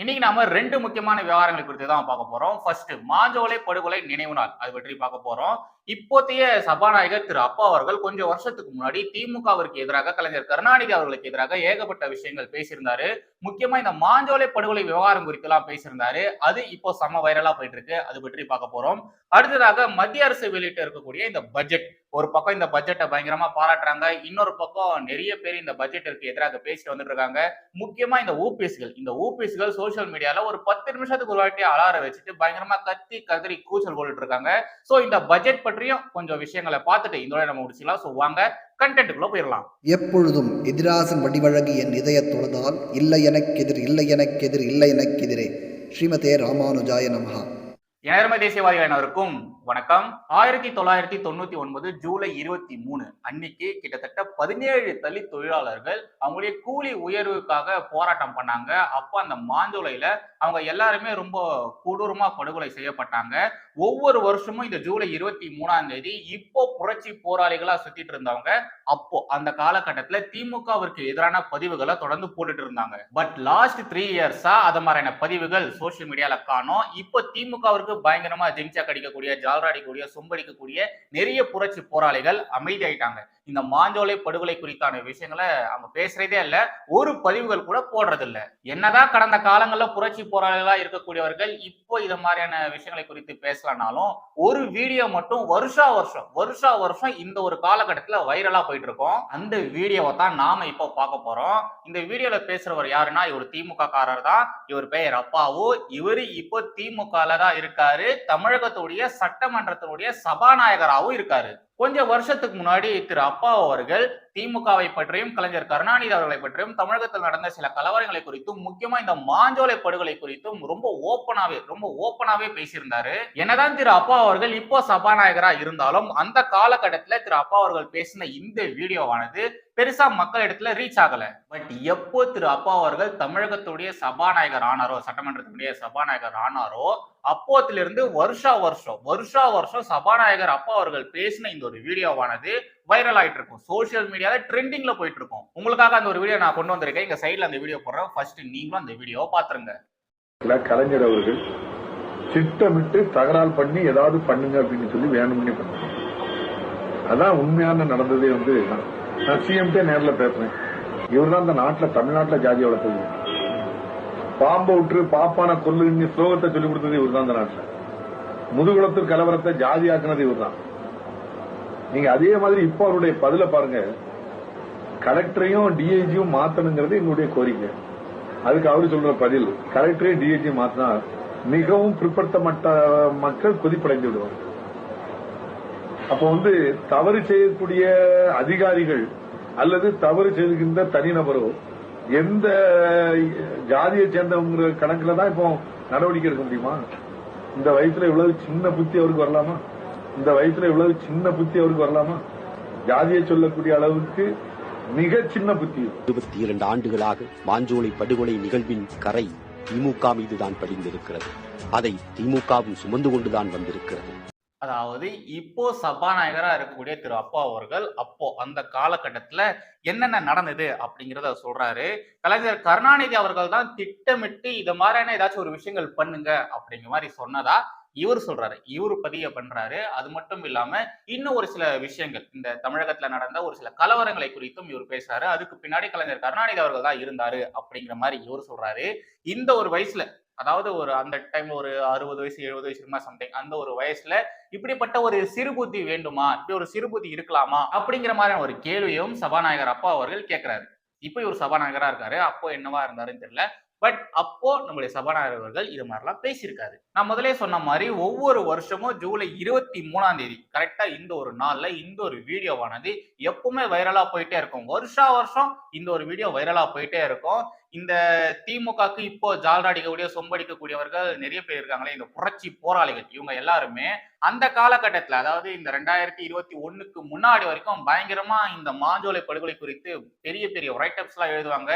இன்னைக்கு நாம ரெண்டு முக்கியமான விவகாரங்களை குறித்து தான் பார்க்க போறோம். ஃபர்ஸ்ட் மாஞ்சோலை படுகொலை நினைவு நாள். அது பற்றி பார்க்க போறோம். இப்போதைய சபாநாயகர் திரு அப்பா அவர்கள் கொஞ்சம் வருஷத்துக்கு முன்னாடி திமுகவிற்கு எதிராக கலைஞர் கருணாநிதி அவர்களுக்கு எதிராக ஏகப்பட்ட விஷயங்கள் பேசியிருந்தாரு. முக்கியமா இந்த மாஞ்சோலை படுகொலை விவகாரம் குறித்து எல்லாம் பேசியிருந்தாரு. அது இப்போ செம வைரலா போயிட்டு இருக்கு. அது பற்றி பார்க்க போறோம். அடுத்ததாக மத்திய அரசு வெளியிட்டு இருக்கக்கூடிய இந்த பட்ஜெட் ஒரு பக்கம் இந்த பட்ஜெட்டை பயங்கரமா பாராட்டுறாங்க இன்னொரு பக்கம் நிறைய பேர் இந்த பட்ஜெட்டிற்கு எதிராக பேசிட்டு வந்துட்டு இருக்காங்க. முக்கியமா இந்த ஊபிஎஸ்கள் இந்த ஊபிஎஸ்கள் சோஷியல் மீடியால ஒரு பத்து நிமிஷத்துக்கு ஒரு வாட்டி அலார வச்சுட்டு பயங்கரமா கத்தி கதறி கூச்சல் போட்டுட்டு இருக்காங்க. சோ இந்த பட்ஜெட் பற்றியும் கொஞ்சம் விஷயங்களை பார்த்துட்டு இதோட நம்ம முடிச்சுக்கலாம். சோ வாங்க கண்டென்ட்டுக்குள்ள போயிடலாம் எப்பொழுதும் எதிராசன் வடிவழகு என் இதய தொழுதால் இல்லை எனக்கெதிர் இல்லை எனக்கெதிர் இல்லை எனக்கெதிரே ஸ்ரீமதே ராமானுஜாய நமஹா. எனதர்ம தேசியவாதிகள் அனைவருக்கும் வணக்கம். ஆயிரத்தி தொள்ளாயிரத்தி தொண்ணூத்தி ஒன்பது ஜூலை இருபத்தி மூணு அன்னைக்கு கிட்டத்தட்ட பதினேழு தள்ளி தொழிலாளர்கள் அவங்களுடைய கூலி உயர்வுக்காக போராட்டம் பண்ணாங்க. அப்போ அந்த மாஞ்சோலையில அவங்க எல்லாருமே ரொம்ப கொடூரமா படுகொலை செய்யப்பட்டாங்க. ஒவ்வொரு வருஷமும் இந்த ஜூலை இருபத்தி மூணாம் தேதி இப்போ புரட்சி போராளிகளா சுத்திட்டு இருந்தவங்க அப்போ அந்த காலகட்டத்துல திமுகவிற்கு எதிரான பதிவுகளை தொடர்ந்து போட்டுட்டு இருந்தாங்க. பட் லாஸ்ட் த்ரீ இயர்ஸா அது மாதிரியான பதிவுகள் சோசியல் மீடியால காணோம். இப்போ திமுகவிற்கு பயங்கரமா ஜெங்சா கடிக்கக்கூடிய ஜால்ராடிக்கூடிய சொம்படிக்கக்கூடிய நிறைய புரட்சி போராளிகள் அமைதியாயிட்டாங்க. இந்த மாஞ்சோலை படுகொலை குறித்தான விஷயங்களை அவங்க பேசுறதே இல்ல ஒரு பதிவுகள் கூட போடுறது இல்ல என்னதான் கடந்த காலங்கள்ல புரட்சி போராளிகளா இருக்கக்கூடியவர்கள் இப்போ இந்த மாதிரியான விஷயங்களை குறித்து பேசலனாலும் ஒரு வீடியோ மட்டும் வருஷா வருஷம் வருஷா வருஷம் இந்த ஒரு காலகட்டத்துல வைரலா போயிட்டு இருக்கோம் அந்த வீடியோவை தான் நாம இப்போ பார்க்க போறோம். இந்த வீடியோல பேசுறவர் யாருன்னா இவர் திமுக காரர் தான். இவர் பெயர் அப்பாவு. இவரு இப்போ திமுக தான் இருக்காரு. தமிழகத்துடைய சட்ட சட்டமன்றத்தினுடைய சபாநாயகராகவும் இருக்காரு. கொஞ்சம் வருஷத்துக்கு முன்னாடி திரு அப்பா அவர்கள் திமுகவை பற்றியும் கலைஞர் கருணாநிதி அவர்களை பற்றியும் தமிழகத்தில் நடந்த சில கலவரங்களை குறித்தும் முக்கியமா இந்த மாஞ்சோலை படுகொலை குறித்தும் ரொம்ப ஓப்பனாவே ரொம்ப ஓப்பனாவே பேசியிருந்தாரு. என்னதான் திரு அப்பா அவர்கள் இப்போ சபாநாயகரா இருந்தாலும் அந்த காலகட்டத்தில் திரு அப்பா அவர்கள் பேசின இந்த வீடியோவானது பெருசா மக்களிடத்துல ரீச் ஆகல. பட் எப்போ திரு அப்பா அவர்கள் தமிழகத்துடைய சபாநாயகர் ஆனாரோ சட்டமன்றத்துடைய சபாநாயகர் ஆனாரோ அப்போத்திலிருந்து வருஷா வருஷம் வருஷா வருஷம் சபாநாயகர் அப்பா அவர்கள் பேசின இந்த ஒரு வீடியோவானது வைரல் ஆயிட்டு இருக்கும் சோசியல் மீடியால ட்ரெண்டிங்ல போயிட்டு இருக்கும் உங்களுக்காக அந்த ஒரு வீடியோ நான் கொண்டு வந்திருக்கேன். இங்க சைட்ல அந்த வீடியோ போடுறேன். ஃபர்ஸ்ட் நீங்களும் அந்த வீடியோவை பாத்துருங்க. கலைஞர் அவர்கள் திட்டமிட்டு தகராறு பண்ணி ஏதாவது பண்ணுங்க அப்படின்னு சொல்லி வேணும்னே பண்ணுங்க. அதான் உண்மையான நடந்ததே வந்து நான். சிஎம்டே நேர்ல பேசுறேன். இவர் தான் இந்த நாட்டில் தமிழ்நாட்டில் ஜாதி வளர்த்தது பாம்பை விட்டு பாப்பான கொல்லுன்னு ஸ்லோகத்தை சொல்லி கொடுத்தது இவர் தான் இந்த நாட்டில். முதுகுளத்து கலவரத்தை ஜாதி ஆக்குனது இவர் தான். நீங்க அதே மாதிரி இப்போ அவருடைய பதில பாருங்க. கலெக்டரையும் டிஐஜியும் மாத்தணுங்கிறது எங்களுடைய கோரிக்கை. அதுக்கு அவரு சொல்ற பதில் கலெக்டரையும் டிஐஜி மாத்தினா மிகவும் பிற்படுத்தப்பட்ட மக்கள் கொதிப்படைந்து விடுவாங்க அப்ப வந்து தவறு செய்யக்கூடிய அதிகாரிகள் அல்லது தவறு செய்கின்ற தனிநபரோ எந்த ஜாதியை சேர்ந்தவங்க கணக்குல தான் இப்போ நடவடிக்கை எடுக்க முடியுமா? இந்த வயசுல இவ்வளவு சின்ன புத்தி அவருக்கு வரலாமா? இந்த வயசுல இவ்வளவு சின்ன புத்தி அவருக்கு வரலாமா? ஜாதியை சொல்லக்கூடிய அளவுக்கு மிக சின்ன புத்தி. இருபத்தி இரண்டு ஆண்டுகளாக மாஞ்சோலை படுகொலை நிகழ்வின் கரை திமுக மீதுதான் படிந்திருக்கிறது அதை திமுகவும் சுமந்து கொண்டுதான் வந்திருக்கிறது. அதாவது இப்போ சபாநாயகரா இருக்கக்கூடிய திரு அப்பா அவர்கள் அப்போ அந்த காலகட்டத்துல என்னென்ன நடந்தது அப்படிங்கறத சொல்றாரு. கலைஞர் கருணாநிதி அவர்கள் தான் திட்டமிட்டு இது மாதிரியான ஏதாச்சும் ஒரு விஷயங்கள் பண்ணுங்க அப்படிங்கிற மாதிரி சொன்னதா இவர் சொல்றாரு. இவர் பதிய பண்றாரு. அது மட்டும் இல்லாம இன்னும் ஒரு சில விஷயங்கள். இந்த தமிழகத்துல நடந்த ஒரு சில கலவரங்களை குறித்தும் இவர் பேசுறாரு. அதுக்கு பின்னாடி கலைஞர் கருணாநிதி அவர்கள் தான் இருந்தாரு அப்படிங்கிற மாதிரி இவர் சொல்றாரு. இந்த ஒரு வயசுல அதாவது ஒரு அந்த டைம் ஒரு அறுபது வயசு எழுபது வயசு இருக்குமா சம்திங் அந்த ஒரு வயசுல இப்படிப்பட்ட ஒரு சிறுபுத்தி வேண்டுமா? இப்படி ஒரு சிறுபுத்தி இருக்கலாமா? அப்படிங்கிற மாதிரியான ஒரு கேள்வியும் சபாநாயகர் அப்பா அவர்கள் கேட்கிறாரு இப்போ இவர் சபாநாயகரா இருக்காரு. அப்போ என்னவா இருந்தாருன்னு தெரியல. பட் அப்போ நம்மளுடைய சபாநாயகர் அவர்கள் இது மாதிரிலாம் பேசியிருக்காரு. நான் முதலே சொன்ன மாதிரி ஒவ்வொரு வருஷமும் ஜூலை இருபத்தி மூணாம் தேதி கரெக்டா இந்த ஒரு நாள்ல இந்த ஒரு வீடியோவானது எப்பவுமே வைரலா போயிட்டே இருக்கும். வருஷா வருஷம் இந்த ஒரு வீடியோ வைரலா போயிட்டே இருக்கும். இந்த திமுகக்கு இப்போ ஜால்ராடிக்கக்கூடிய சொம்படிக்கக்கூடியவர்கள் நிறைய பேர் இருக்காங்களே இந்த புரட்சி போராளிகள் இவங்க எல்லாருமே அந்த காலகட்டத்தில் அதாவது இந்த ரெண்டாயிரத்தி இருபத்தி ஒண்ணுக்கு முன்னாடி வரைக்கும் பயங்கரமா இந்த மாஞ்சோலை படுகொலை குறித்து பெரிய பெரிய ரைட்டப்ஸ் எல்லாம் எழுதுவாங்க.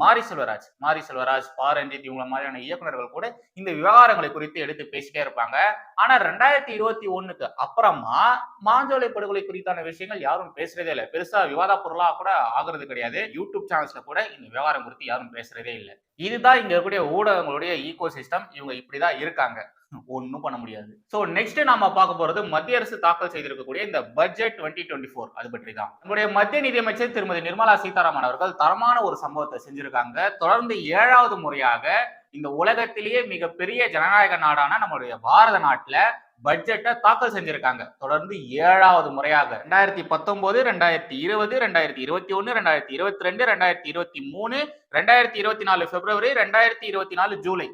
மாரி செல்வராஜ் மாரி செல்வராஜ் பா ரஞ்சித் இவங்கள மாதிரியான இயக்குனர்கள் கூட இந்த விவகாரங்களை குறித்து எடுத்து பேசிட்டே இருப்பாங்க. ஆனா ரெண்டாயிரத்தி இருபத்தி ஒண்ணுக்கு அப்புறமா மாஞ்சோலை படுகொலை குறித்தான விஷயங்கள் யாரும் பேசுறதே இல்லை. பெருசா விவாத பொருளா கூட ஆகுறது கிடையாது. யூடியூப் சேனல்ஸ்ல கூட இந்த விவகாரம் குறித்து யாரும் பேசுறதே இல்லை. இதுதான் இங்க இருக்கக்கூடிய ஊடகங்களுடைய ஈகோ சிஸ்டம் இவங்க இப்படிதான் இருக்காங்க. ஒன்றும் பண்ண முடியாது. ஸோ நெக்ஸ்ட் நாம பார்க்க போறது மத்திய அரசு தாக்கல் செய்திருக்கக்கூடிய இந்த பட்ஜெட் டுவெண்ட்டி டுவெண்ட்டி ஃபோர் அது பற்றி தான். நம்முடைய மத்திய நிதியமைச்சர் திருமதி நிர்மலா சீதாராமன் அவர்கள் தரமான ஒரு சம்பவத்தை செஞ்சிருக்காங்க. தொடர்ந்து ஏழாவது முறையாக இந்த உலகத்திலேயே மிகப்பெரிய ஜனநாயக நாடான நம்மளுடைய பாரத நாட்டுல பட்ஜெட்டை தாக்கல் செஞ்சிருக்காங்க. தொடர்ந்து ஏழாவது முறையாக. ரெண்டாயிரத்தி பத்தொன்பது ரெண்டாயிரத்தி இருபது ரெண்டாயிரத்தி இருபத்தி ஒன்னு ரெண்டாயிரத்தி இருபத்தி ரெண்டு ரெண்டாயிரத்தி இருபத்தி மூணு ரெண்டாயிரத்தி இருபத்தி நாலு பிப்ரவரி ரெண்டாயிரத்தி இருபத்தி நாலு ஜூலை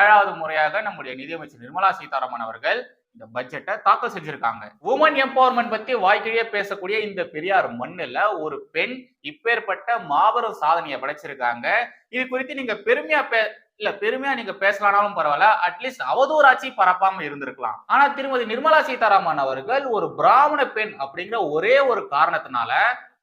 ஏழாவது முறையாக நம்முடைய நிதியமைச்சர் நிர்மலா சீதாராமன் அவர்கள் இந்த பட்ஜெட்டை தாக்கல் செஞ்சிருக்காங்க. உமன் எம்பவர்மெண்ட் பத்தி வாய்க்கிழியே பேசக்கூடிய இந்த பெரியார் மண்ணில் ஒரு பெண் இப்பேற்பட்ட மாபெரும் சாதனையை படைச்சிருக்காங்க. இது குறித்து நீங்க பெருமையா பே இல்ல பெருமையா நீங்க பேசலானாலும் பரவாயில்ல அட்லீஸ்ட் அவதூறாச்சி பரப்பாம இருந்திருக்கலாம். ஆனா திருமதி நிர்மலா சீதாராமன் அவர்கள் ஒரு பிராமண பெண் அப்படிங்கிற ஒரே ஒரு காரணத்தினால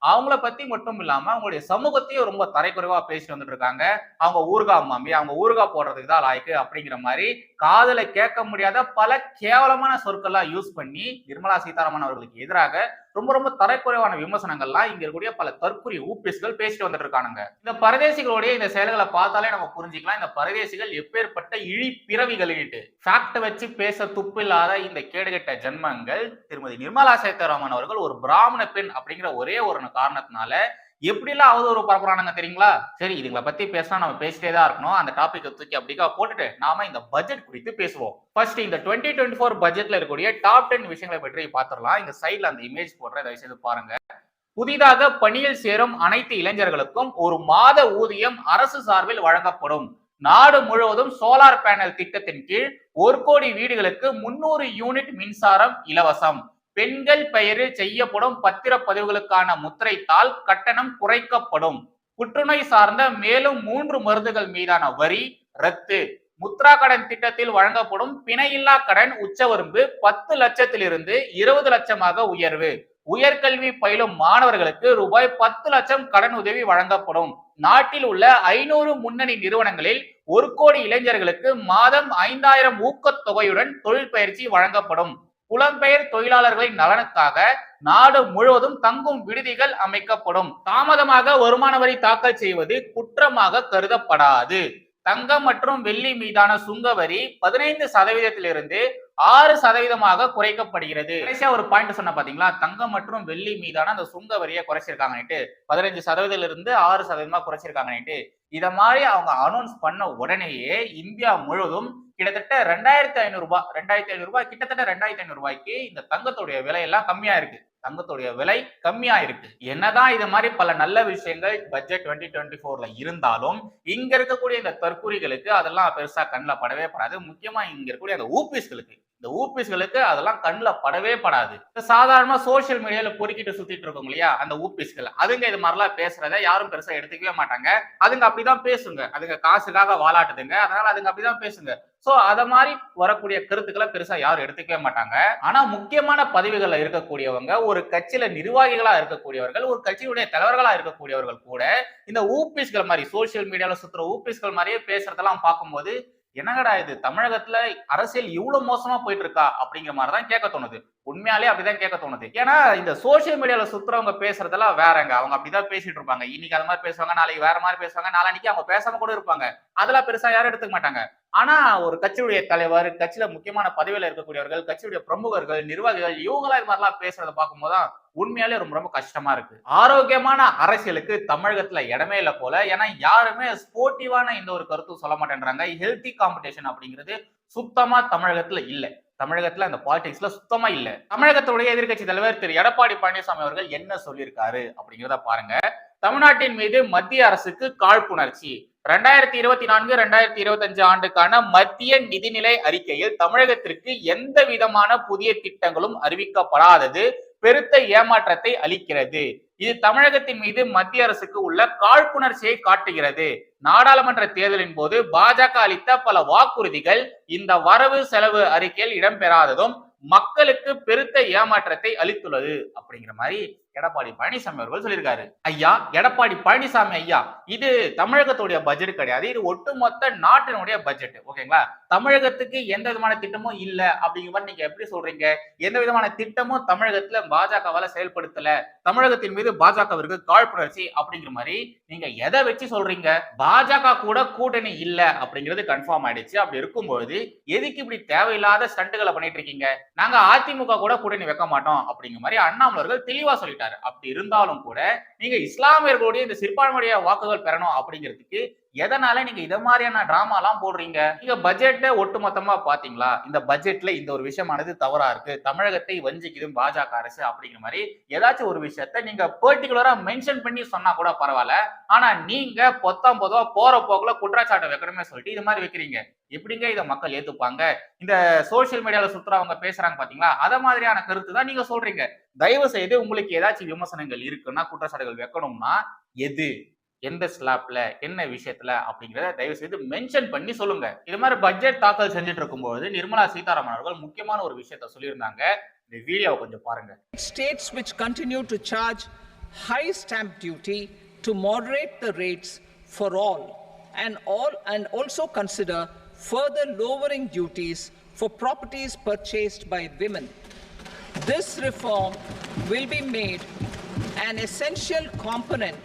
அவங்கள பத்தி மட்டும் இல்லாம அவங்களுடைய சமூகத்தையும் ரொம்ப தரைக்குறைவா பேசிட்டு வந்துட்டு இருக்காங்க அவங்க ஊர்கா மாமி அவங்க ஊர்கா போடுறதுக்கு தான் லாய்க்கு அப்படிங்கிற மாதிரி காதலை கேட்க முடியாத பல கேவலமான சொற்கள்லாம் யூஸ் பண்ணி நிர்மலா சீதாராமன் அவர்களுக்கு எதிராக ரொம்ப ரொம்ப தரைக்குறைவான விமர்சனங்கள்லாம் இங்க இருக்கக்கூடிய பல தற்குறி ஊபிஸ்கள் பேசிட்டு வந்துட்டு இருக்கானுங்க. இந்த பரதேசிகளுடைய இந்த செயல்களை பார்த்தாலே நம்ம புரிஞ்சுக்கலாம். இந்த பரதேசிகள் எப்பேற்பட்ட இழி பிறவிகளிட்டு ஃபேக்ட் வச்சு பேச துப்பில்லாத இந்த கேடுகட்ட ஜென்மங்கள் திருமதி நிர்மலா சீதாராமன் அவர்கள் ஒரு பிராமண பெண் அப்படிங்கிற ஒரே ஒரு காரணத்தினால எப்படிலாம் அவதூறு பரப்புறானுங்க தெரியுங்களா? சரி இதுங்களை பத்தி பேசினா நம்ம பேசிட்டே தான் இருக்கணும். அந்த டாபிக்கை தூக்கி அப்படிக்கா போட்டுட்டு நாம இந்த பட்ஜெட் குறித்து பேசுவோம். ஃபர்ஸ்ட் இந்த டுவெண்ட்டி டுவெண்ட்டி ஃபோர் பட்ஜெட்ல இருக்கக்கூடிய டாப் டென் விஷயங்களை பற்றி பார்த்துடலாம். இந்த சைட்ல அந்த இமேஜ் போடுற தயவு செய்து பாருங்க. புதிதாக பணியில் சேரும் அனைத்து இளைஞர்களுக்கும் ஒரு மாத ஊதியம் அரசு சார்பில் வழங்கப்படும். நாடு முழுவதும் சோலார் பேனல் திட்டத்தின் கீழ் ஒரு கோடி வீடுகளுக்கு முன்னூறு யூனிட் மின்சாரம் இலவசம். பெண்கள் பெயரில் செய்யப்படும் பத்திரப்பதிவுகளுக்கான முத்திரைத்தால் கட்டணம் குறைக்கப்படும். புற்றுநோய் சார்ந்த மேலும் மூன்று மருந்துகள் மீதான வரி ரத்து. முத்ரா கடன் திட்டத்தில் வழங்கப்படும் பிணையில்லா கடன் உச்சவரம்பு பத்து லட்சத்திலிருந்து இருபது லட்சமாக உயர்வு. உயர்கல்வி பயிலும் மாணவர்களுக்கு ரூபாய் பத்து லட்சம் கடன் உதவி வழங்கப்படும். நாட்டில் உள்ள ஐநூறு முன்னணி நிறுவனங்களில் ஒரு கோடி இளைஞர்களுக்கு மாதம் ஐந்தாயிரம் ஊக்கத்தொகையுடன் தொழில் பயிற்சி வழங்கப்படும். புலம்பெயர் தொழிலாளர்களின் நலனுக்காக நாடு முழுவதும் தங்கும் விடுதிகள் அமைக்கப்படும். தாமதமாக வருமான வரி தாக்கல் செய்வது குற்றமாக கருதப்படாது. தங்கம் மற்றும் வெள்ளி மீதான சுங்க வரி பதினைந்து சதவீதத்திலிருந்து ஆறு சதவீதமாக குறைக்கப்படுகிறது. கடைசியா ஒரு பாயிண்ட் சொன்ன பாத்தீங்களா? தங்கம் மற்றும் வெள்ளி மீதான அந்த சுங்க வரியை குறைச்சிருக்காங்கன்னுட்டு பதினஞ்சு சதவீதத்துல இருந்து ஆறு சதவீதமா குறைச்சிருக்காங்கன்னுட்டு இத மாதிரி அவங்க அனௌன்ஸ் பண்ண உடனேயே இந்தியா முழுவதும் கிட்டத்தட்ட ரெண்டாயிரத்தி ஐநூறு ரூபாய் ரெண்டாயிரத்தி ஐநூறு ரூபாய் கிட்டத்தட்ட ரெண்டாயிரத்தி ஐநூறு ரூபாய்க்கு இந்த தங்கத்துடைய விலை எல்லாம் கம்மியா இருக்கு. தங்கத்துடைய விலை கம்மியா இருக்கு. என்னதான் இது மாதிரி பல நல்ல விஷயங்கள் பட்ஜெட் டுவெண்ட்டி டுவெண்ட்டி ஃபோர்ல இருந்தாலும் இங்க இருக்கக்கூடிய இந்த தற்கூரிகளுக்கு அதெல்லாம் பெருசா கண்ணில் படவே படாது. முக்கியமா இங்க இருக்கக்கூடிய அந்த ஊபிஸ்களுக்கு இந்த ஊபிஸ்களுக்கு அதெல்லாம் கண்ணில் படவே படாது. இந்த சாதாரணமா சோஷியல் மீடியால பொறுக்கிட்டு சுத்திட்டு இருக்கோம் இல்லையா அந்த ஊபிஸ்கள் அதுங்க இது மாதிரிலாம் பேசுறத யாரும் பெருசா எடுத்துக்கவே மாட்டாங்க. அதுங்க அப்படிதான் பேசுங்க. அதுங்க காசுக்காக வாலாட்டுதுங்க. அதனால அதுங்க அப்படிதான் பேசுங்க. சோ அத மாதிரி வரக்கூடிய கருத்துக்களை பெருசா யாரும் எடுத்துக்கவே மாட்டாங்க. ஆனா முக்கியமான பதவிகள்ல இருக்கக்கூடியவங்க ஒரு கட்சியில நிர்வாகிகளா இருக்கக்கூடியவர்கள் ஒரு கட்சியுடைய தலைவர்களா இருக்கக்கூடியவர்கள் கூட இந்த ஊபிஸ்கள் மாதிரி சோசியல் மீடியால சுத்துற ஊபிஸ்கள் மாதிரியே பேசுறதெல்லாம் பார்க்கும்போது என்னங்கடா இது? தமிழகத்துல அரசியல் இவ்வளவு மோசமா போயிட்டு இருக்கா அப்படிங்கிற மாதிரி தான் கேட்க தோணுது. உண்மையாலே அப்படிதான் கேட்க தோணுது. ஏன்னா இந்த சோசியல் மீடியால சுத்துறவங்க பேசுறதெல்லாம் வேறங்க. அவங்க அப்படிதான் பேசிட்டு இருப்பாங்க. இன்னைக்கு அது மாதிரி பேசுவாங்க நாளைக்கு வேற மாதிரி பேசுவாங்க நாளைக்கு அவங்க பேசாம கூட இருப்பாங்க. அதெல்லாம் பெருசா யாரும் எடுத்துக்க மாட்டாங்க. ஆனா ஒரு கட்சியுடைய தலைவர் கட்சியில முக்கியமான பதவியில இருக்கக்கூடியவர்கள் கட்சியுடைய பிரமுகர்கள் நிர்வாகிகள் இவங்களா இது மாதிரிலாம் பேசுறத பார்க்கும்போது தான் உண்மையாலே ரொம்ப ரொம்ப கஷ்டமா இருக்கு. ஆரோக்கியமான அரசியலுக்கு தமிழகத்துல இடமே இல்லை போல. ஏன்னா யாருமே ஸ்போர்ட்டிவான இந்த ஒரு கருத்தும் சொல்ல மாட்டேன்றாங்க. ஹெல்த்தி காம்படிஷன் அப்படிங்கிறது சுத்தமா தமிழகத்துல இல்லை. தமிழகத்துல அந்த பாலிடிக்ஸ்ல சுத்தமா இல்ல. தமிழகத்துடைய எதிர்கட்சி தலைவர் திரு. எடப்பாடி பழனிசாமி அவர்கள் என்ன சொல்லியிருக்காரு அப்படிங்கிறத பாருங்க. தமிழ்நாட்டின் மீது மத்திய அரசுக்கு காழ்ப்புணர்ச்சி. ரெண்டாயிரத்தி இருபத்தி நான்கு ரெண்டாயிரத்தி இருபத்தி அஞ்சு ஆண்டுக்கான மத்திய நிதிநிலை அறிக்கையில் தமிழகத்திற்கு எந்த விதமான புதிய திட்டங்களும் அறிவிக்கப்படாதது பெருத்த ஏமாற்றத்தை அளிக்கிறது. இது தமிழகத்தின் மீது மத்திய அரசுக்கு உள்ள காழ்ப்புணர்ச்சியை காட்டுகிறது. நாடாளுமன்ற தேர்தலின் போது பாஜக அளித்த பல வாக்குறுதிகள் இந்த வரவு செலவு அறிக்கையில் இடம்பெறாததும் மக்களுக்கு பெருத்த ஏமாற்றத்தை அளித்துள்ளது அப்படிங்கிற மாதிரி எடப்பாடி பழனிசாமி அவர்கள் சொல்லியிருக்காரு. ஐயா எடப்பாடி பழனிசாமி ஐயா இது தமிழகத்துடைய பட்ஜெட் கிடையாது. இது ஒட்டுமொத்த நாட்டினுடைய பட்ஜெட் ஓகேங்களா? தமிழகத்துக்கு எந்த விதமான திட்டமும் இல்ல அப்படிங்கிற மாதிரி நீங்க எப்படி சொல்றீங்க? எந்த விதமான திட்டமும் தமிழகத்துல பாஜகவால செயல்படுத்தல. தமிழகத்தின் மீது பாஜகவிற்கு காழ்ப்புணர்ச்சி அப்படிங்கிற மாதிரி நீங்க எதை வச்சு சொல்றீங்க? பாஜக கூட கூட்டணி இல்ல அப்படிங்கிறது கன்ஃபார்ம் ஆயிடுச்சு. அப்படி இருக்கும்போது எதுக்கு இப்படி தேவையில்லாத ஸ்டண்டுகளை பண்ணிட்டு இருக்கீங்க? நாங்க அதிமுக கூட கூட்டணி வைக்க மாட்டோம் அப்படிங்கிற மாதிரி அண்ணாமலர்கள் தெளிவா போயிட்டாரு. அப்படி இருந்தாலும் கூட நீங்க இஸ்லாமியர்களுடைய இந்த சிறுபான்மையுடைய வாக்குகள் பெறணும் அப்படிங்கிறதுக்கு எதனால நீங்க இத மாதிரியான டிராமா எல்லாம் போடுறீங்க? நீங்க பட்ஜெட்டை ஒட்டுமொத்தமா பாத்தீங்களா? இந்த பட்ஜெட்ல இந்த ஒரு விஷயமானது தவறா இருக்கு. தமிழகத்தை வஞ்சிக்குது பாஜக அரசு அப்படிங்கிற மாதிரி ஏதாச்சும் ஒரு விஷயத்த நீங்க பர்டிகுலரா மென்ஷன் பண்ணி சொன்னா கூட பரவாயில்ல. ஆனா நீங்க பொத்தாம் பொதுவா போற போக்குல குற்றச்சாட்டை வைக்கணுமே சொல்லிட்டு இது மாதிரி வைக்கிறீங்க. எப்படிங்க இதை மக்கள் ஏத்துப்பாங்க? இந்த சோசியல் மீடியால சுத்துறவங்க பேசுறாங்க பாத்தீங்களா? அத மாதிரியான கருத்து தான் நீங்க சொல்றீங்க. தயவு செய்து உங்களுக்கு ஏதாச்சும் விமர்சனங்கள் இருக்குன்னா குற்றச்சாட்டுகள் வைக்கணும்னா எது எந்த ஸ்லாப்ல என்ன விஷயத்துல அப்படிங்கறத தயவு செய்து மென்ஷன் பண்ணி சொல்லுங்க இது மாதிரி பட்ஜெட் தாக்கல் செஞ்சுட்டு இருக்கும்போது நிர்மலா சீதாராமன் அவர்கள் முக்கியமான ஒரு விஷயத்த சொல்லியிருந்தாங்க இந்த வீடியோவை கொஞ்சம் பாருங்க States which continue to charge high stamp duty to moderate the rates for all and all and also consider further lowering duties for properties purchased by women. This reform will be made an essential component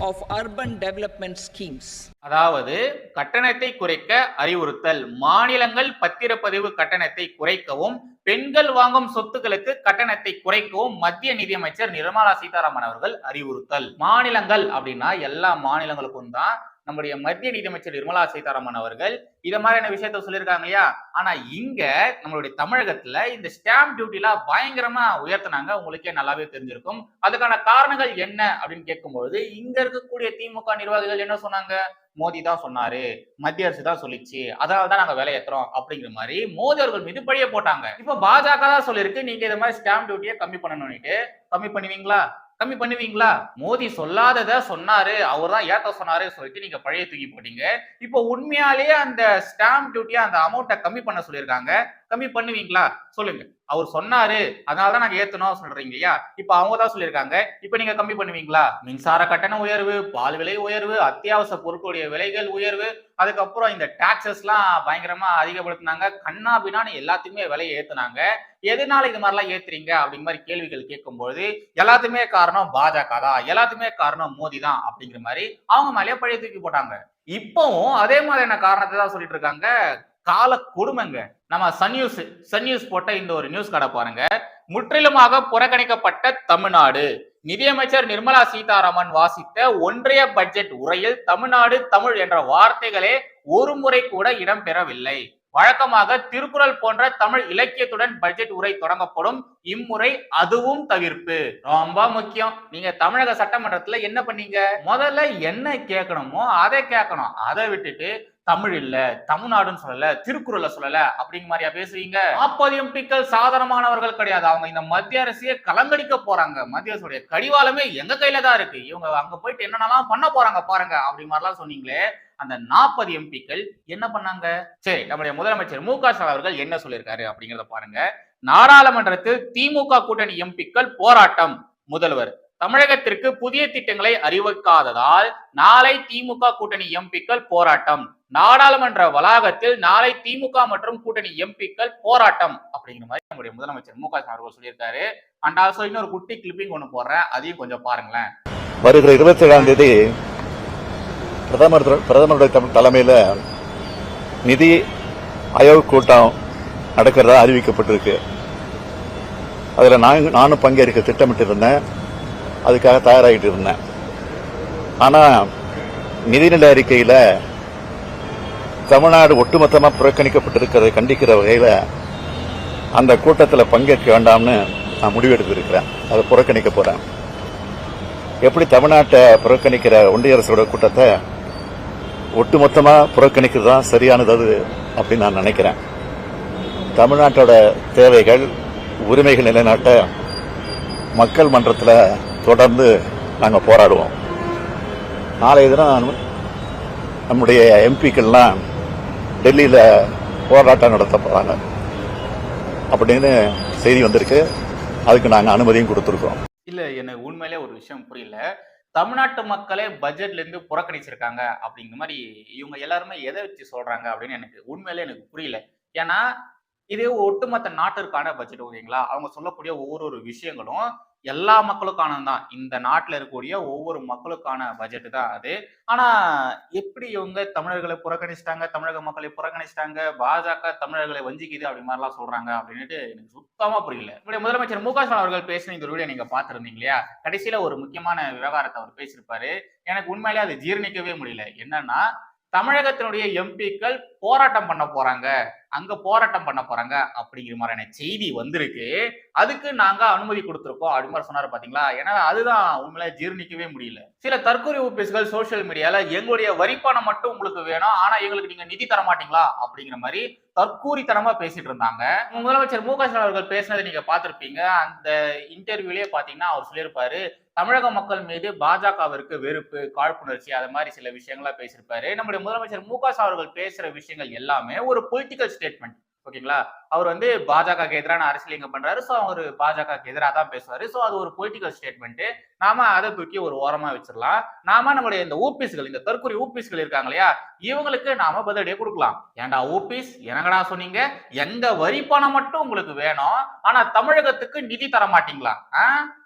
of urban development schemes. அதாவது கட்டணத்தை குறைக்க அறிவுறுத்தல் மாநிலங்கள் பத்திரப்பதிவு கட்டணத்தை குறைக்கவும் பெண்கள் வாங்கும் சொத்துக்களுக்கு கட்டணத்தை குறைக்கவும் மத்திய நிதியமைச்சர் நிர்மலா சீதாராமன் அவர்கள் அறிவுறுத்தல் மாநிலங்கள் அப்படின்னா எல்லா மாநிலங்களுக்கும் தான் நம்முடைய மத்திய நிதியமைச்சர் நிர்மலா சீதாராமன் அவர்கள் இத மாதிரியான விஷயத்த சொல்லியிருக்காங்க இல்லையா? ஆனா இங்க நம்மளுடைய தமிழகத்துல இந்த ஸ்டாம்ப் டியூட்டிலாம் பயங்கரமா உயர்த்தினாங்க. உங்களுக்கே நல்லாவே தெரிஞ்சிருக்கும். அதுக்கான காரணங்கள் என்ன அப்படின்னு கேட்கும்பொழுது இங்க இருக்கக்கூடிய திமுக நிர்வாகிகள் என்ன சொன்னாங்க? மோடி தான் சொன்னாரு. மத்திய அரசு தான் சொல்லிச்சு. அதனால தான் நாங்க விலை ஏத்துறோம் அப்படிங்கிற மாதிரி மோடி அவர்கள் மீது பழிய போட்டாங்க. இப்ப பாஜக தான் சொல்லிருக்கு நீங்க இது மாதிரி ஸ்டாம்ப் டியூட்டியை கம்மி பண்ணணும்னுட்டு. கம்மி பண்ணுவீங்களா? கம்மி பண்ணுவீங்களா? மோடி சொல்லாதத சொன்னாரு அவர் தான் ஏத்த சொன்னாரு சொல்லிட்டு நீங்க பழைய தூக்கி போட்டீங்க. இப்போ உண்மையாலேயே அந்த ஸ்டாம்ப் டியூட்டியா அந்த அமௌண்ட்டை கம்மி பண்ண சொல்லியிருக்காங்க. கம்மி பண்ணுவீங்களா? சொல்லுங்க. அவர் சொன்னாரு. அதனாலதான் நாங்க ஏத்தணும் சொல்றீங்க இல்லையா? இப்போ அவங்க தான் சொல்லியிருக்காங்க. இப்போ நீங்க கம்மி பண்ணுவீங்களா? மின்சார கட்டண உயர்வு பால் விலை உயர்வு அத்தியாவசிய பொருட்களுடைய விலைகள் உயர்வு அதுக்கப்புறம் இந்த டாக்ஸஸ்லாம் பயங்கரமா அதிகப்படுத்தினாங்க. கண்ணா பின்னான்னு எல்லாத்தையுமே விலையை ஏத்துனாங்க. எதனால இது மாதிரிலாம் ஏத்துறீங்க? அப்படிங்கிற மாதிரி கேள்விகள் கேட்கும்போது எல்லாத்துக்குமே காரணம் பாஜக தான். எல்லாத்துக்குமே காரணம் மோடி தான் அப்படிங்கிற மாதிரி அவங்க மேலேயே பழைய தூக்கி போட்டாங்க. இப்பவும் அதே மாதிரியான காரணத்தை தான் சொல்லிட்டு இருக்காங்க. கால கொடுமைங்க. நம்ம சன் நியூஸ் சன் நியூஸ் போட்ட இந்த ஒரு நியூஸ் கடை பாருங்க. முற்றிலுமாக புறக்கணிக்கப்பட்ட தமிழ்நாடு. நிதியமைச்சர் நிர்மலா சீதாராமன் வாசித்த ஒன்றிய பட்ஜெட் உரையில் தமிழ்நாடு தமிழ் என்ற வார்த்தைகளே ஒரு முறை கூட இடம்பெறவில்லை வழக்கமாக திருக்குறள் போன்ற தமிழ் இலக்கியத்துடன் பட்ஜெட் உரை தொடங்கப்படும் இம்முறை அதுவும் தவிர்ப்பு. ரொம்ப முக்கியம். நீங்க தமிழக சட்டமன்றத்துல என்ன பண்ணீங்க? முதல்ல என்ன கேட்கணுமோ அதை கேட்கணும். அதை விட்டுட்டு தமிழ் இல்ல தமிழ்நாடுன்னு சொல்லல திருக்குறளை சொல்லல அப்படிங்கிற மாதிரியா பேசுறீங்க? நாற்பது எம்பிக்கள் சாதாரணமானவர்கள் கிடையாது. அவங்க இந்த மத்திய அரசையே கலங்கடிக்க போறாங்க. மத்திய அரசுடைய கடிவாளமே எங்க கையில தான் இருக்கு. இவங்க அங்க போயிட்டு என்னென்னலாம் பண்ண போறாங்க பாருங்க அப்படி மாதிரிலாம் சொன்னீங்களே அந்த நாற்பது எம்பிக்கள் என்ன பண்ணாங்க? சரி நம்முடைய முதலமைச்சர் மு க ஸ்டாலின் அவர்கள் என்ன சொல்லியிருக்காரு அப்படிங்கிறத பாருங்க. நாடாளுமன்றத்தில் திமுக கூட்டணி எம்பிக்கள் போராட்டம். முதல்வர் தமிழகத்திற்கு புதிய திட்டங்களை அறிவிக்காததால் நாளை திமுக கூட்டணி எம்பிக்கள் போராட்டம். நாடாளுமன்ற வளாகத்தில் நாளை திமுக மற்றும் கூட்டணி எம்பிக்கள் போராட்டம் அப்படிங்கிற மாதிரி நம்முடைய முதலமைச்சர் மு க ஸ்டாலின் அவர்கள் சொல்லியிருக்காரு. அண்ட் ஆல்சோ இன்னொரு குட்டி கிளிப்பிங் ஒன்று போடுறேன். அதையும் கொஞ்சம் பாருங்களேன். வருகிற இருபத்தி ஏழாம் தேதி பிரதமர் பிரதமருடைய தலைமையில் தலைமையில நிதி ஆயோக் கூட்டம் நடக்கிறதா அறிவிக்கப்பட்டிருக்கு. அதுல நான் நானும் பங்கேற்க திட்டமிட்டு இருந்தேன் அதுக்காக தயாராகிட்டு இருந்தேன். ஆனா நிதிநிலை அறிக்கையில் தமிழ்நாடு ஒட்டுமொத்தமாக புறக்கணிக்கப்பட்டிருக்கிறதை கண்டிக்கிற வகையில் அந்த கூட்டத்தில் பங்கேற்க வேண்டாம்னு நான் முடிவெடுத்திருக்கிறேன். அதை புறக்கணிக்க போகிறேன் எப்படி தமிழ்நாட்டை புறக்கணிக்கிற ஒன்றிய அரசோட கூட்டத்தை ஒட்டுமொத்தமாக புறக்கணிக்கிறது தான் சரியானது அது அப்படின்னு நான் நினைக்கிறேன். தமிழ்நாட்டோட தேவைகள் உரிமைகள் நிலைநாட்ட மக்கள் மன்றத்தில் தொடர்ந்து நாங்கள் போராடுவோம். நாளைய தினம் நம்முடைய எம்பிக்கள்லாம் டெல்லியில் போராட்டம் நடத்த போகிறாங்க அப்படின்னு செய்தி வந்திருக்கு. அதுக்கு நாங்கள் அனுமதியும் கொடுத்துருக்கோம். இல்லை எனக்கு உண்மையிலே ஒரு விஷயம் புரியல. தமிழ்நாட்டு மக்களே பட்ஜெட்ல இருந்து புறக்கணிச்சிருக்காங்க அப்படிங்கிற மாதிரி இவங்க எல்லாருமே எதை வச்சு சொல்றாங்க அப்படின்னு எனக்கு உண்மையிலே எனக்கு புரியல. ஏன்னா இது ஒட்டுமொத்த நாட்டிற்கான பட்ஜெட் ஓகேங்களா? அவங்க சொல்லக்கூடிய ஒவ்வொரு ஒரு விஷயங்களும் எல்லா மக்களுக்கானது தான் இந்த நாட்டில் இருக்கக்கூடிய ஒவ்வொரு மக்களுக்கான பட்ஜெட் தான் அது. ஆனா எப்படி இவங்க தமிழர்களை புறக்கணிச்சிட்டாங்க தமிழக மக்களை புறக்கணிச்சிட்டாங்க பாஜக தமிழர்களை வஞ்சிக்குது அப்படி மாதிரிலாம் சொல்றாங்க அப்படின்ட்டு எனக்கு சுத்தமா புரியல. இப்படி முதலமைச்சர் மு க ஸ்டாலின் அவர்கள் பேசின இந்த வீடியோ நீங்க பார்த்திருந்தீங்க இல்லையா? கடைசியில ஒரு முக்கியமான விவகாரத்தை அவர் பேசியிருப்பாரு. எனக்கு உண்மையிலே அது ஜீரணிக்கவே முடியல. என்னன்னா தமிழகத்தினுடைய எம்பிக்கள் போராட்டம் பண்ண போறாங்க. அங்க போராட்டம் பண்ண போறாங்க அப்படிங்கிற மாதிரியான செய்தி வந்திருக்கு. அதுக்கு நாங்க அனுமதி கொடுத்துருக்கோம் அப்படி மாதிரி சொன்னாரு பாத்தீங்களா? ஏன்னா அதுதான் உண்மையில ஜீரணிக்கவே முடியல. சில தற்கொலை ஊபிஸ்கள் சோசியல் மீடியால எங்களுடைய வரிப்பணம் மட்டும் உங்களுக்கு வேணும் ஆனா எங்களுக்கு நீங்க நிதி தர மாட்டீங்களா? அப்படிங்கிற மாதிரி தற்கூரித்தனமா பேசிட்டு இருந்தாங்க. முதலமைச்சர் மு க ஸ்டாலின் அவர்கள் பேசினதை நீங்க பாத்திருப்பீங்க அந்த இன்டர்வியூலயே பாத்தீங்கன்னா அவர் சொல்லியிருப்பாரு தமிழக மக்கள் மீது பாஜகவிற்கு வெறுப்பு காழ்ப்புணர்ச்சி அது மாதிரி சில விஷயங்களா பேசியிருப்பாரு. நம்முடைய முதலமைச்சர் மு க அவர்கள் பேசுற விஷயங்கள் எல்லாமே ஒரு பொலிட்டிக்கல் ஸ்டேட்மெண்ட் ஓகேங்களா? அவர் வந்து பாஜக எதிரான அரசியல் இங்க பண்றாரு. ஸோ அவர் பாஜக எதிராக தான் பேசுவாரு. ஸோ அது ஒரு பொலிட்டிக்கல் ஸ்டேட்மெண்ட் நாம அதை தூக்கி ஒரு ஓரமா வச்சிடலாம் நாம நம்மளுடைய இந்த ஊபிஸ்கள் இந்த தற்கொலை ஊபிஸ்கள் இருக்காங்க இல்லையா? இவங்களுக்கு நாம பதிலடியே கொடுக்கலாம். ஏன்டா ஊபிஸ்? என்னங்கடா சொன்னீங்க? எங்க வரி பணம் மட்டும் உங்களுக்கு வேணும். ஆனா தமிழகத்துக்கு நிதி தர மாட்டீங்களா?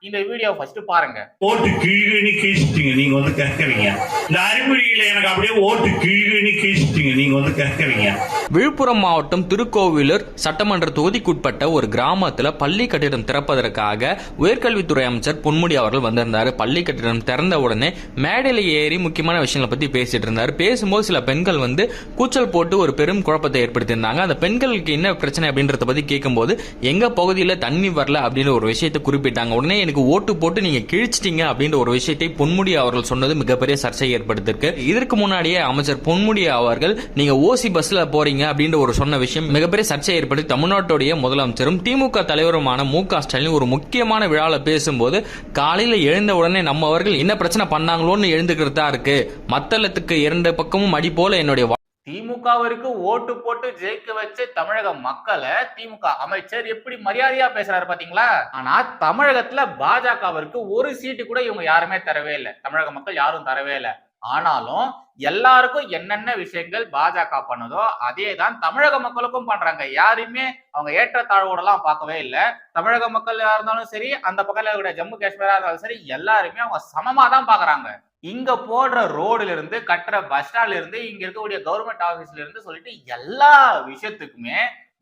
இந்த வீடியோ ஃபர்ஸ்ட் பாருங்க. ஓட்டு கீழ்கணி கீழ்ச்சிட்டீங்க நீங்க வந்து கேட்கறீங்க. இந்த அறிகுறிகளை எனக்கு அப்படியே ஓட்டு கீழ்கணி கீழ்ச்சிட்டீங்க நீங்க வந்து கேட்கறீங்க. விழுப்புரம் மாவட்டம் திருக்கோவிலூர் சட்டமன்ற தொகுதிக்குட்பட்ட ஒரு கிராமத்துல பள்ளி கட்டிடம் திறப்பதற்காக உயர்கல்வித்துறை அமைச்சர் பொன்முடி அவர்கள் வந்திருந்தார். பள்ளி கட்டிடம் திறந்த உடனே மேடையில ஏறி முக்கியமான விஷயங்களை பத்தி பேசிட்டு இருந்தார். பேசும்போது சில பெண்கள் வந்து கூச்சல் போட்டு ஒரு பெரும் குழப்பத்தை ஏற்படுத்தியிருந்தாங்க. அந்த பெண்களுக்கு என்ன பிரச்சனை அப்படின்றத பத்தி கேட்கும்போது எங்க பகுதியில தண்ணி வரல அப்படின்ற ஒரு விஷயத்தை குறிப்பிட்டாங்க. உடனே எனக்கு ஓட்டு போட்டு நீங்க கிழிச்சிட்டீங்க அப்படின்ற ஒரு விஷயத்தை பொன்முடி அவர்கள் சொன்னது மிகப்பெரிய சர்ச்சையை ஏற்படுத்திருக்கு இதற்கு முன்னாடியே அமைச்சர் பொன்முடி அவர்கள் நீங்க ஓசி பஸ்ல போறீங்க அப்படின்ற ஒரு சொன்ன விஷயம் மிகப்பெரிய சர்ச்சை ஏற்படுத்தி தமிழ்நாட்டுடைய முதலமைச்சரும் திமுக தலைவருமான மு க ஸ்டாலின் ஒரு முக்கியமான விழாவில் பேசும்போது காலையில எழுந்த உடனே நம்ம அவர்கள் என்ன பிரச்சனை பண்ணாங்களோன்னு எழுந்துக்கிறதா இருக்கு. மத்தளத்துக்கு இரண்டு பக்கமும் அடி போல என்னுடைய திமுகவிற்கு ஓட்டு போட்டு ஜெயிக்க வச்சு தமிழக மக்களை திமுக அமைச்சர் எப்படி மரியாதையா பேசுறாரு பாத்தீங்களா? ஆனா தமிழகத்துல பாஜகவிற்கு ஒரு சீட்டு கூட இவங்க யாருமே தரவே இல்லை. தமிழக மக்கள் யாரும் தரவே இல்லை. ஆனாலும் எல்லாருக்கும் என்னென்ன விஷயங்கள் பாஜக பண்ணுதோ அதே தான் தமிழக மக்களுக்கும் பண்றாங்க. யாருமே அவங்க ஏற்றத்தாழ்வோடலாம் பார்க்கவே இல்லை. தமிழக மக்கள் இருந்தாலும் சரி அந்த பக்கத்தில் இருக்கிற ஜம்மு காஷ்மீரா இருந்தாலும் சரி எல்லாருமே அவங்க சமமா தான் பாக்குறாங்க. இங்க போடுற ரோடுல இருந்து கட்டுற பஸ் ஸ்டாண்ட்ல இருந்து இங்க இருக்கக்கூடிய கவர்மெண்ட் ஆபீஸ்ல இருந்து சொல்லிட்டு எல்லா விஷயத்துக்குமே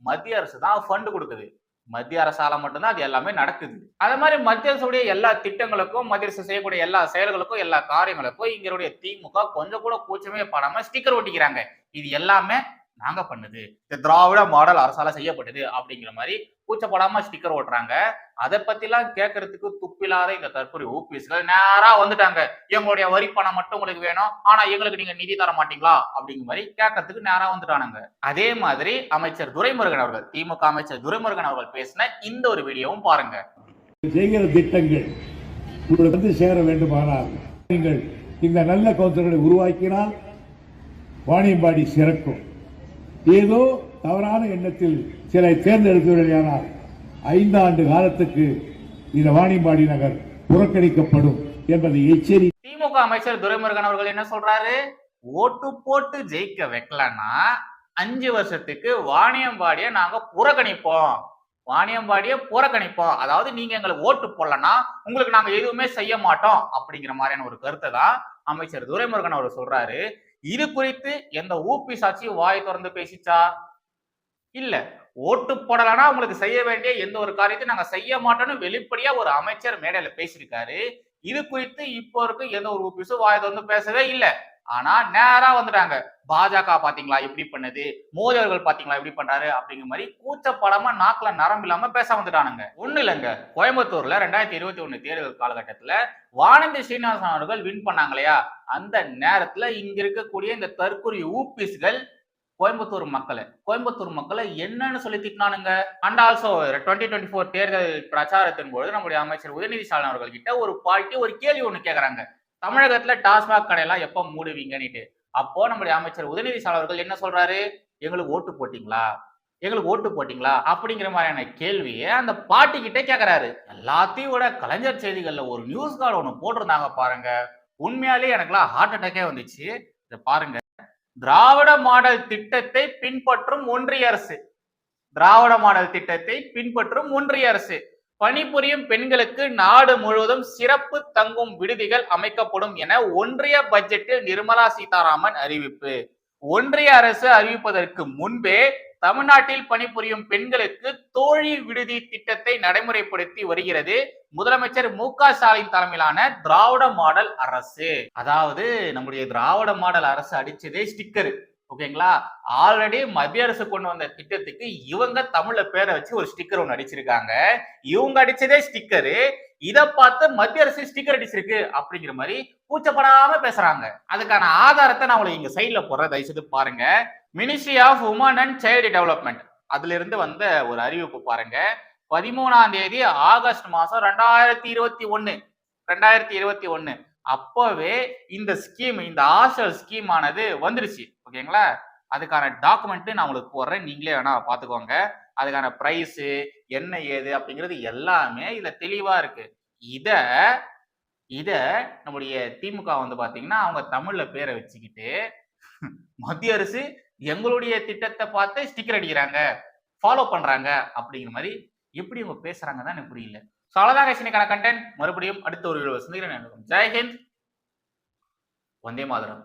மத்திய அரசு தான் ஃபண்ட் கொடுக்குது. மத்திய அரசால மட்டும்தான் அது எல்லாமே நடக்குது. அதே மாதிரி மத்திய அரசுடைய எல்லா திட்டங்களுக்கும் மத்திய அரசு செய்யக்கூடிய எல்லா செயல்களுக்கும் எல்லா காரியங்களுக்கும் இங்களுடைய திமுக கொஞ்சம் கூட கூச்சமே படாம ஸ்டிக்கர் ஒட்டிக்கிறாங்க. இது எல்லாமே நாங்க பண்ணுது. இந்த திராவிட மாடல் அரசால செய்யப்பட்டது அப்படிங்கிற மாதிரி கூச்சப்படாம ஸ்டிக்கர் ஓட்டுறாங்க. அதை பத்திலாம் கேட்கறதுக்கு துப்பில்லாத இந்த தற்கொலை ஓபிஎஸ்கள் நேரா வந்துட்டாங்க. எங்களுடைய வரி பணம் மட்டும் உங்களுக்கு வேணும். ஆனா எங்களுக்கு நீங்க நிதி தர மாட்டீங்களா? அப்படிங்கிற மாதிரி கேட்கறதுக்கு நேரா வந்துட்டானுங்க. அதே மாதிரி அமைச்சர் துரைமுருகன் அவர்கள் திமுக அமைச்சர் துரைமுருகன் அவர்கள் பேசின இந்த ஒரு வீடியோவும் பாருங்க. செய்கிற திட்டங்கள் உங்களுக்கு வந்து சேர வேண்டுமானால் நீங்கள் இந்த நல்ல கவுன்சிலர்களை உருவாக்கினால் வாணியம்பாடி சிறக்கும். ஏதோ தவறான எண்ணத்தில் சிலை தேர்ந்தெடுத்தவர்களானால் ஐந்தாண்டு காலத்துக்கு இந்த வாணியம்பாடி நகர் புறக்கணிக்கப்படும் என்பதை எச்சரி திமுக அமைச்சர் துரைமுருகன் அவர்கள் என்ன சொல்றாரு? ஓட்டு போட்டு ஜெயிக்க வைக்கலன்னா அஞ்சு வருஷத்துக்கு வாணியம்பாடிய நாங்க புறக்கணிப்போம். வாணியம்பாடிய புறக்கணிப்போம். அதாவது நீங்க எங்களை ஓட்டு போடலன்னா உங்களுக்கு நாங்க எதுவுமே செய்ய மாட்டோம் அப்படிங்கிற மாதிரியான ஒரு கருத்தை தான் அமைச்சர் துரைமுருகன் அவர் சொல்றாரு. இது குறித்து எந்த ஊபி சாட்சியும் வாய் திறந்து பேசிச்சா? இல்ல. ஓட்டு போடலன்னா உங்களுக்கு செய்ய வேண்டிய எந்த ஒரு காரியத்தையும் நாங்க செய்ய மாட்டோம்னு வெளிப்படையா ஒரு அமைச்சர் மேடையில பேசியிருக்காரு. இது குறித்து இப்போ வரைக்கும் எந்த ஒரு ஊபிஸும் வாய் திறந்து பேசவே இல்லை. ஆனா நேரா வந்துட்டாங்க. பாஜக பாத்தீங்களா? எப்படி பண்ணுது? மோடி அவர்கள் பாத்தீங்களா? எப்படி பண்றாரு? அப்படிங்கிற மாதிரி கூச்சப்படாம நாக்குல நரம்பு இல்லாம பேச வந்துட்டானுங்க. ஒண்ணு இல்லைங்க. கோயம்புத்தூர்ல ரெண்டாயிரத்தி இருபத்தி ஒண்ணு தேர்தல் காலகட்டத்துல வானந்தி ஸ்ரீனிவாசன் அவர்கள் வின் பண்ணாங்க இல்லையா அந்த நேரத்துல இங்க இருக்கக்கூடிய இந்த தற்கொலை ஊபிஸ்கள் கோயம்புத்தூர் மக்களை கோயம்புத்தூர் மக்களை என்னன்னு சொல்லி திட்டினானுங்க. And also twenty twenty four தேர்தல் பிரச்சாரத்தின் பொழுது நம்முடைய அமைச்சர் உதயநிதி ஸ்டாலின் அவர்கள் கிட்ட ஒரு பார்ட்டி ஒரு கேள்வி ஒன்று கேட்குறாங்க தமிழகத்துல டாஸ்மாக் கடையெல்லாம் எப்ப மூடுவீங்கன்னுட்டு. அப்போ நம்முடைய அமைச்சர் உதயநிதி அவர்கள் என்ன சொல்றாரு? எங்களுக்கு ஓட்டு போட்டீங்களா? எங்களுக்கு ஓட்டு போட்டீங்களா? அப்படிங்கிற மாதிரியான கேள்வியை அந்த பாட்டி கிட்டே எல்லாத்தையும் விட கலைஞர் செய்திகள்ல ஒரு நியூஸ் கார்டு ஒன்று போட்டிருந்தாங்க பாருங்க. உண்மையாலே எனக்குலாம் ஹார்ட் அட்டாக்கே வந்துச்சு. இதை பாருங்க. திராவிட மாடல் திட்டத்தை பின்பற்றும் ஒன்றிய அரசு. திராவிட மாடல் திட்டத்தை பின்பற்றும் ஒன்றிய அரசு. பணிபுரியும் பெண்களுக்கு நாடு முழுவதும் சிறப்பு தங்கும் விடுதிகள் அமைக்கப்படும் என ஒன்றிய பட்ஜெட்டில் நிர்மலா சீதாராமன் அறிவிப்பு. ஒன்றிய அரசு அறிவிப்பதற்கு முன்பே தமிழ்நாட்டில் பணிபுரியும் பெண்களுக்கு தோழி விடுதி திட்டத்தை நடைமுறைப்படுத்தி வருகிறது. முதலமைச்சர் மு க ஸ்டாலின் தலைமையிலான திராவிட மாடல் அரசு. அதாவது நம்முடைய திராவிட மாடல் அரசு அடிச்சதே ஸ்டிக்கர் ஓகேங்களா? ஆல்ரெடி மத்திய அரசு கொண்டு வந்த திட்டத்துக்கு இவங்க தமிழ்ல பேரை வச்சு ஒரு ஸ்டிக்கர் ஒன்று அடிச்சிருக்காங்க. இவங்க அடிச்சதே ஸ்டிக்கரு இதை பார்த்து மத்திய அரசு ஸ்டிக்கர் அடிச்சிருக்கு அப்படிங்கிற மாதிரி கூச்சப்படாம பேசுறாங்க. அதுக்கான ஆதாரத்தை நான் உங்களுக்கு இங்க சைட்ல போடுறேன். தயவுசெய்து பாருங்க. Ministry of women and child development அதுல இருந்து வந்த ஒரு அறிவிப்பு பாருங்க. பதிமூணாம் தேதி ஆகஸ்ட் மாசம் ரெண்டாயிரத்தி இருபத்தி ஒன்னு ரெண்டாயிரத்தி இருபத்தி ஒன்னு அப்பவே இந்த ஸ்கீம் இந்த ஹாஸ்டல் ஸ்கீம் ஆனது வந்துருச்சு. ஓகேங்களா? அதுக்கான டாக்குமெண்ட் நான் உங்களுக்கு போடுறேன். நீங்களே வேணா பார்த்துக்கோங்க. அதுக்கான ப்ரைஸு என்ன ஏது அப்படிங்கிறது எல்லாமே இதுல தெளிவா இருக்கு. இத இத நம்முடைய திமுக வந்து பாத்தீங்கன்னா அவங்க தமிழ்ல பேரை வச்சுக்கிட்டு மத்திய அரசு எங்களுடைய திட்டத்தை பார்த்து ஸ்டிக்கர் அடிக்கிறாங்க. ஃபாலோ பண்றாங்க அப்படிங்கிற மாதிரி எப்படி அவங்க பேசுகிறாங்க தான் எனக்கு புரியல. ஸோ அவ்வளோதான் கண்டென்ட் மறுபடியும் அடுத்த ஒரு வீடியோ சந்திக்கிறேன். ஜெய்ஹிந்த் வந்தே மாதரம்.